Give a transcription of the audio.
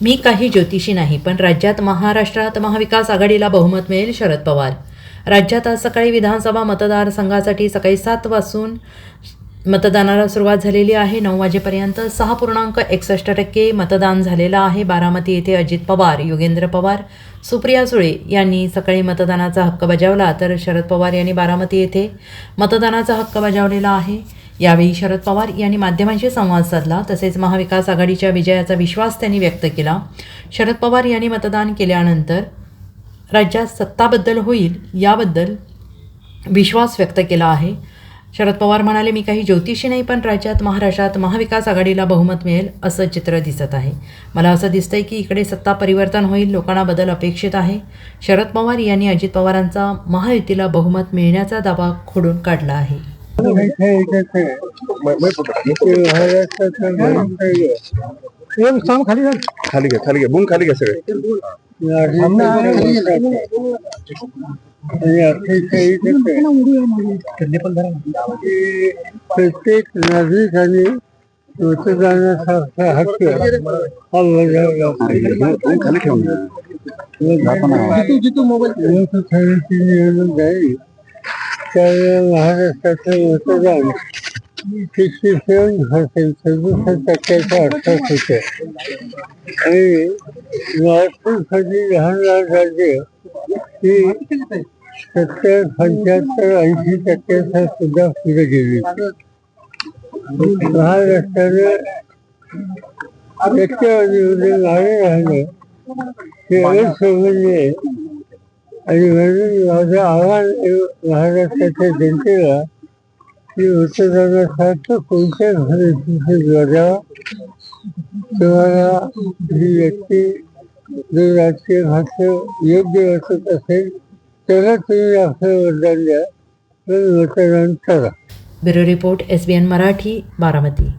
मी काही ज्योतिषी नाही पण राज्यात महाराष्ट्रात महाविकास आघाडीला बहुमत मिळेल शरद पवार. राज्यात आज सकाळी विधानसभा मतदारसंघासाठी सकाळी सात वाजून मतदानाला सुरुवात झालेली आहे. नऊ वाजेपर्यंत सहा पूर्णांक एकसष्ट टक्के मतदान झालेलं आहे. बारामती येथे अजित पवार योगेंद्र पवार सुप्रिया सुळे यांनी सकाळी मतदानाचा हक्क बजावला. तर शरद पवार यांनी बारामती येथे मतदानाचा हक्क बजावलेला आहे. यावेळी शरद पवार यांनी माध्यमांशी संवाद साधला तसेच महाविकास आघाडीच्या विजयाचा विश्वास त्यांनी व्यक्त केला. शरद पवार यांनी मतदान केल्यानंतर राज्यात सत्ताबद्दल होईल याबद्दल विश्वास व्यक्त केला आहे. शरद पवार म्हणाले मी काही ज्योतिषी नाही पण राज्यात महाराष्ट्रात महाविकास आघाडीला बहुमत मिळेल असं चित्र दिसत आहे. मला असं दिसतंय की इकडे सत्ता परिवर्तन होईल लोकांना बदल अपेक्षित आहे. शरद पवार यांनी अजित पवारांचा महायुतीला बहुमत मिळण्याचा दावा खोडून काढला आहे. खाली घ्या खाली घ्या बूम खाली घ्या सगळे प्रत्येक नागरिकाने मतदानाचा हक्क हा बजावला पाहिजे त्यावेळेला महाराष्ट्राचं मतदान सिक्स्टी सेवन पर्सेंट सदुसष्ट टक्क्याच्या आसपास होते आणि लहान लहान राज्य ही सत्तर पंच्याहत्तर ऐंशी टक्के सुद्धा पुढे गेली महाराष्ट्राने टक्केवारीमध्ये मागे राहिलं हे असमजले आणि म्हणून माझं आव्हान महाराष्ट्राच्या जनतेला की मतदानासारखं कोणत्या परिस्थितीत बजावा तुम्हाला ही व्यक्ती जो राजकीय भाष्य योग्य वाटत असेल त्याला तुम्ही आपलं मतदान द्या. पण मतदान करा. Bureau report S B N Marathi Baramati.